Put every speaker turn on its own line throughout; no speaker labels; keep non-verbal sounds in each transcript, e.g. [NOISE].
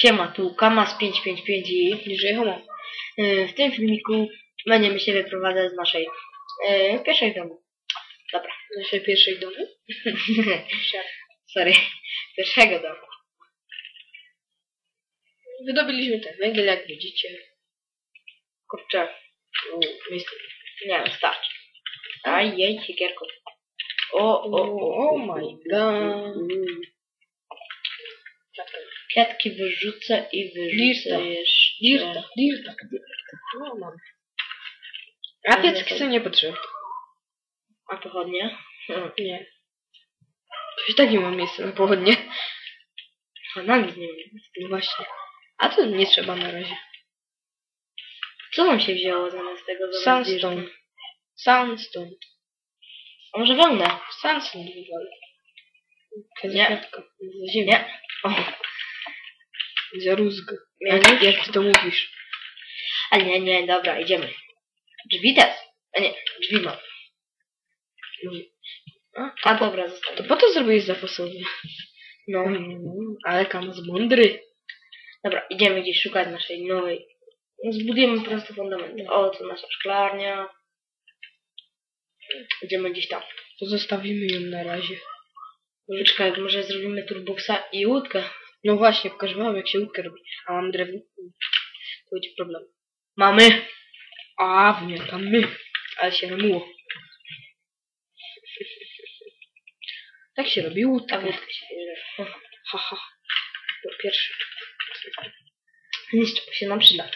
Siema, tu Kamas 555 i
Bliżej homo.
y, w tym filmiku będziemy się wyprowadzać z naszej y, pierwszej domu. Dobra,
Naszej pierwszej domu.
sorry, pierwszego domu.
Wydobyliśmy ten węgiel, jak widzicie.
Kurczę, nie starczy. Aj, jej, siekierką. O, o, o,
Oh my god.
Kwiatki wyrzucę i wyrzucę
Dirta.
jeszcze.
Dirta, dirta. No mam. A piecyki są niepotrzebne.
A pochodnie? Hmm.
Nie. Przecież tak nie mam miejsca na pochodnie.
A na nic nie wiem.
No właśnie. A to nie trzeba na razie.
Co nam się wzięło zamiast tego? zamiast
Sandstone. Sandstone.
A może wełnę?
Sandstone wywalę.
Nie.
Kwiatka. Za ziemię.
Nie. O,
Za rózgę.
Ja
Jak, jak ty to mówisz?
ale nie, nie, dobra, idziemy. Drzwi też. A nie, drzwi mam.
A,
A dobra,
To
zostawię.
po to zrobiłeś zapasowy.
No.
Ale kamas mądry.
Dobra, idziemy gdzieś szukać naszej nowej. No, Zbudujemy po prostu fundament. O, to nasza szklarnia. Idziemy gdzieś tam.
To zostawimy ją na razie.
Czekaj, może zrobimy turboxa i łódkę.
No właśnie, pokażę wam jak się łódkę robi. A mam drewno. To będzie problem.
Mamy.
A, wymiatamy. Ale się namuło. Tak się robi łódka.
łódka się bierze.
Haha. To pierwszy.
Nic czego się nam przyda.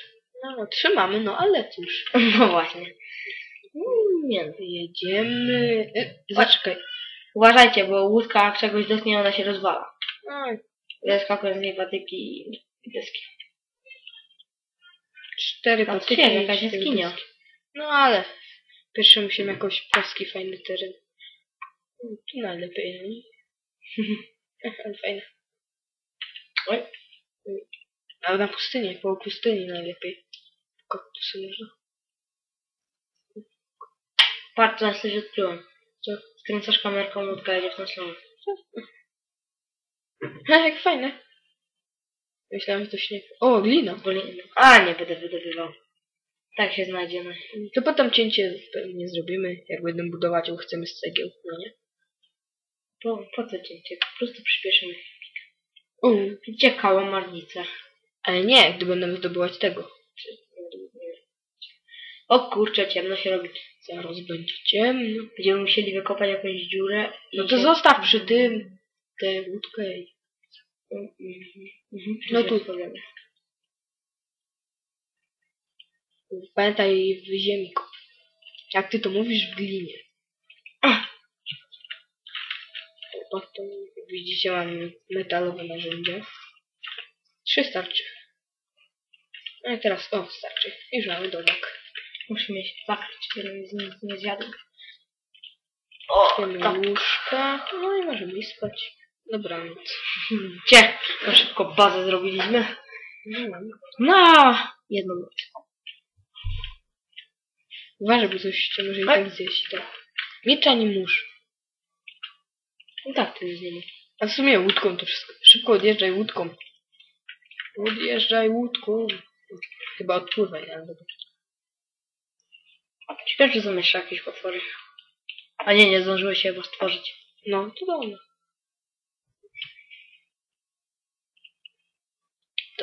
No, no, trzymamy, no ale cóż. [LAUGHS]
No właśnie. Nie no.
Jedziemy. E, zaczekaj.
Uważajcie, bo łódka jak czegoś dotknie, ona się rozwala.
A,
Wyskakują z niej patyki i deski.
cztery
Tam
patyki.
świetnie, jakaś
cztery
jaskinia.
No ale. Pierwszy musimy jakoś płaski, fajny teren. Tu najlepiej, nie? [LAUGHS] ale fajne.
Oj.
Ale na pustyni, po pustyni najlepiej. Kaktusy można.
Patrz, teraz coś odkryłem.
Co?
Skręcasz kamerką, łódka jedzie w tą stronę. [LAUGHS]
Ha, jak fajne. Myślałem, że to śnieg. O, glina.
Wolniej- A, nie będę wydobywał. Tak się znajdziemy.
To potem cięcie pewnie zrobimy, jak będę budować, bo chcemy z cegieł, no nie?
Po, po co cięcie? Po prostu przyspieszymy.
U,
Gdzie kałamarnica?
ale nie, gdy będę zdobywać tego.
O kurczę, ciemno się robi.
Zaraz będzie ciemno.
Będziemy musieli wykopać jakąś dziurę. i
No to
się-
zostaw przy tym tę łódkę i...
Mhm,
No tu. Pamiętaj w ziemi kop. Jak ty to mówisz, w glinie. O, to widzicie, mam metalowe narzędzia. Trzy starczy. No i teraz, o, starczy. Już mamy domek.
Musimy się zakryć, żeby nic nie, zjadł.
Mamy
tak.
łóżka. No i możemy spać. Dobranoc.
Gdzie? No szybko bazę zrobiliśmy.
No!
Jedną noc.
Uważaj, bo coś cię może i tak zjeść. Tak. Miecza nie mórz.
No tak, to jest nie ma.
A w sumie łódką to wszystko. Szybko odjeżdżaj łódką. Odjeżdżaj łódką. Chyba odpływaj, ale dobra.
Ciekawe, czy jeszcze jakieś potwory. A nie, nie zdążyły się chyba stworzyć.
No, to dobra.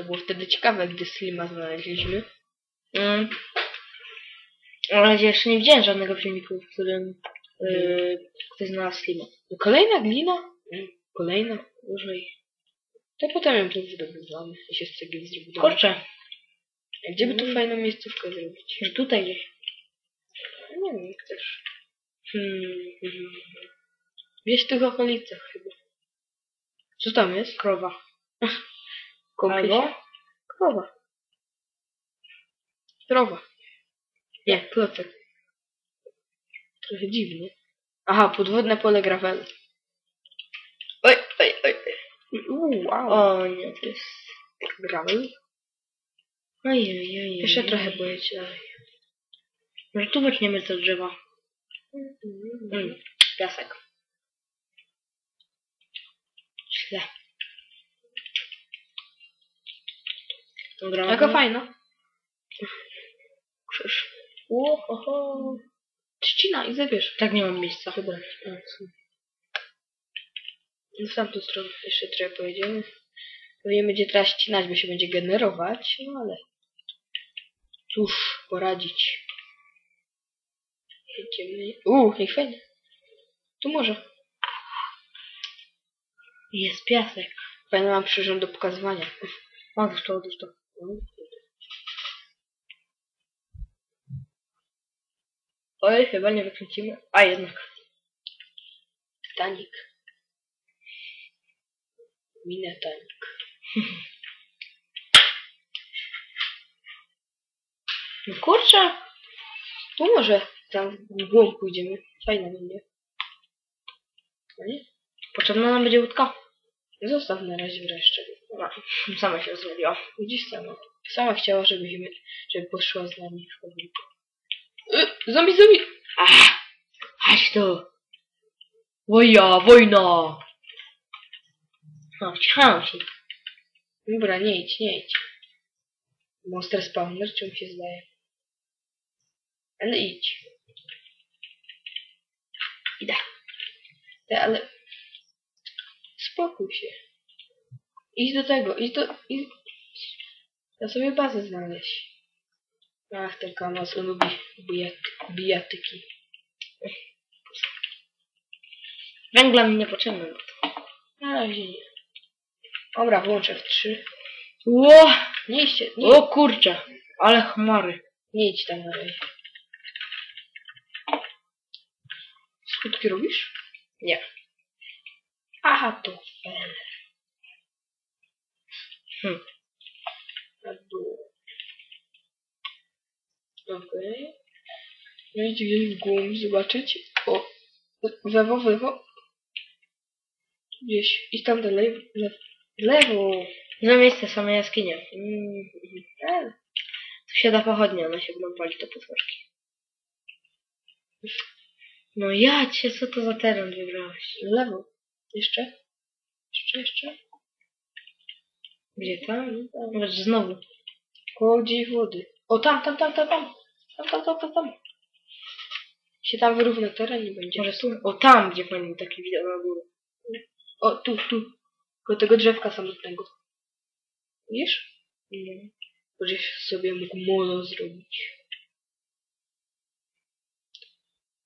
To było wtedy ciekawe, gdy Slima znaleźliśmy.
Mm. Ale jeszcze nie widziałem żadnego filmiku, w którym yy, ktoś znalazł Slima.
Kolejna glina? Kolejna? Dużo ich. To potem ją tu wydobywamy i się z cegieł zrobimy.
Kurczę,
Gdzie by tu
Mm.
fajną miejscówkę zrobić?
że tutaj gdzieś.
Nie wiem, jak chcesz.
Hmm. mhm.
Gdzieś w tych okolicach chyba. Co tam jest?
Krowa.
Kąpie
Albo?
się? Krowa. Krowa. Nie, klocek. Trochę dziwnie. Aha, podwodne pole gravelu.
Oj, oj, oj.
Uuu, wow.
O nie, to jest...
Gravel?
Ojej, ojej.
Jeszcze trochę poleci dalej.
Może tu wytniemy te drzewa. Mm. Piasek. Źle. Dobra,
Jaka
no.
fajna. Krzyż. Ło, ho, ho. Trzcina i zabierz.
Tak nie mam miejsca.
Dobra. A, co? No w tamtą stronę jeszcze trochę pojedziemy. Pewnie będzie teraz ścinać, bo się będzie generować, no ale cóż poradzić. Jedziemy. Uuu, jak fajnie. Tu może.
Jest piasek.
Fajnie mam przyrząd do pokazywania. [LAUGHS]
Odłóż to, odłóż to. Oj, chyba nie wykręcimy. A jednak.
Titanic. Minetanik.
No kurczę.
Tu może tam w głąb pójdziemy. Fajna będzie. No nie?
Potrzebna nam będzie łódka.
Zostaw na razie wreszcie.
No, [LAUGHS] sama się rozwaliła.
Gdzieś sama. Sama chciała, żebyśmy, żeby poszła z nami w podwórko. Y, zombie, zombie!
Ach, chodź tu. Woja, wojna. No, cichałem się.
Dobra, nie idź, nie idź. Monster spawner, czy mi się zdaje? Ale idź.
Idę.
Ale... Spokój się. Idź do tego, idź do... Idź... Ja sobie bazę znaleźć. Ach, ten kamas, on lubi bijat, bijatyki.
Węgla mi niepotrzebny.
Na razie nie. Dobra, włączę w trzy.
Ło,
Nie idźcie, nie,
o kurczę. Ale chmary.
nie idź tam na razie. Skutki robisz?
Nie.
Aha, to.
Hm.
Okej. No idź gdzieś w głąb zobaczyć. O, lewo, lewo. Gdzieś. I tam dalej. Lewo. Lewo.
Za miejsce, same jaskinie. Mm,
E,
tu się da pochodnie, one się będą palić do potworki. No ja cię, co to za teren wybrałeś?
lewo. Jeszcze. Jeszcze, jeszcze.
Gdzie tam? Zobacz, znowu.
Koło gdzieś wody. O, tam, tam, tam, tam, tam. Tam, tam, tam, tam, tam. Się tam wyrówna teren i będzie.
Może tu? O, tam, gdzie fajny taki widok na górę.
O, tu, tu. Koło tego drzewka samotnego. Widzisz?
No.
Gdzieś sobie mógł molo zrobić.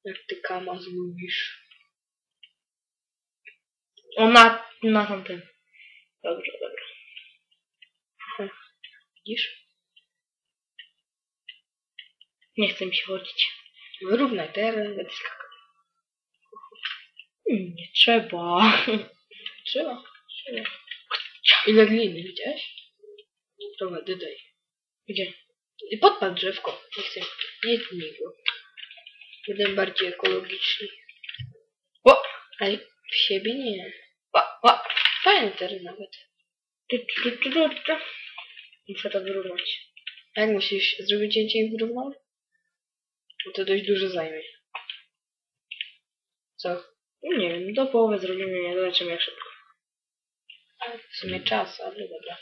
Jak ty kama zlubisz.
O, na, na tamtym. Dobrze, dobra.
Widzisz?
Nie chcę mi się chodzić.
Wyrównaj teren.
Mm, Nie trzeba. [LAUGHS]
Trzeba. Trzeba. Ile gliny, widziałeś? Dobra, dodaj.
Gdzie?
I podpal drzewko. Nie chcę. Nie tnij go. Będę bardziej ekologiczny.
O!
Ale w siebie nie.
Ła, ła.
Fajny teren nawet.
Tu, tu, tu, tu, tu. Muszę to wyrównać.
Jak musisz zrobić cięcie i wyrównane? No to dość dużo zajmie. Co?
No Nie wiem, do połowy zrobimy, nie zobaczymy jak szybko.
W sumie czas, ale dobra.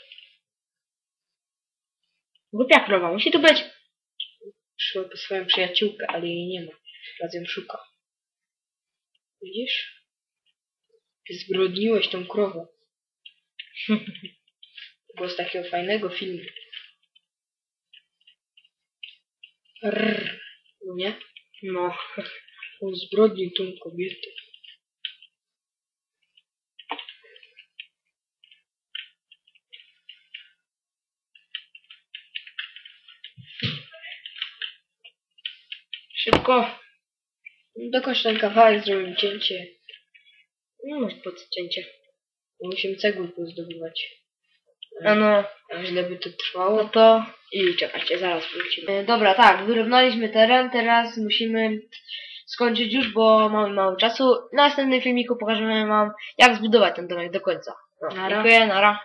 Głupia krowa, musi tu być.
Przyszła po swoją przyjaciółkę, ale jej nie ma. Teraz ją szuka. Widzisz? Zbrodniłeś tą krową. [LAUGHS] Było z takiego fajnego filmu. Rrr. No nie?
No. [LAUGHS]
On zbrodnił tą kobietę.
Szybko.
Dokończ ten kawałek, zrobimy cięcie.
No masz podcięcie.
Musimy cegły pozdobywać.
No,
A źle by to
no
trwało.
to... I czekajcie, zaraz wrócimy. E, Dobra, tak, wyrównaliśmy teren, teraz musimy skończyć już, bo mamy mało czasu. W następnym filmiku pokażemy wam, jak zbudować ten domek do końca. No,
Nara.
dziękuję, nara.